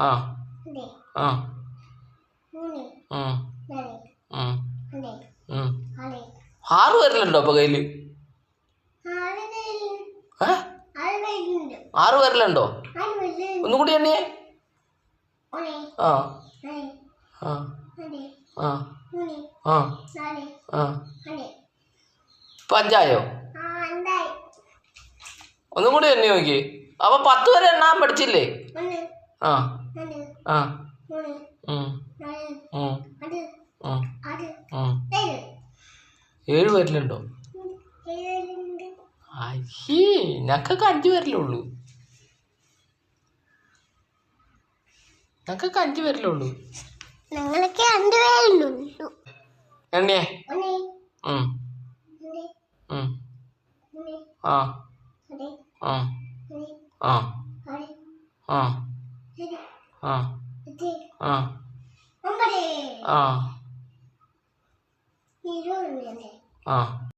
ആ. ആ. ആറ്. പേരിലുണ്ടോ അപ്പൊ കയ്യിൽ? ആറ് പേര്. ഒന്നും കൂടി എണ്ണിയേ. ആ. ആ. ആ. ആ. ഇപ്പൊ അഞ്ചായോ? ഒന്നും കൂടി എണ്ണി നോക്കി അപ്പൊ പത്ത് വരെ എണ്ണാൻ പഠിച്ചില്ലേ? ആ. ആ. ഏഴ്. പേരിലുണ്ടോ അയ്യേ ഞക്കൊക്കെ അഞ്ചു പേരിലേ ഉള്ളൂ ഞക്കൊക്കെ അഞ്ചു പേരിലേ ഉള്ളൂ ഞങ്ങളൊക്കെ അഞ്ചു എണ്ണിയേ ഉള്ളൂ. ആ. ആ. ആ. ആ. ആ. ആ. ആ. ആ.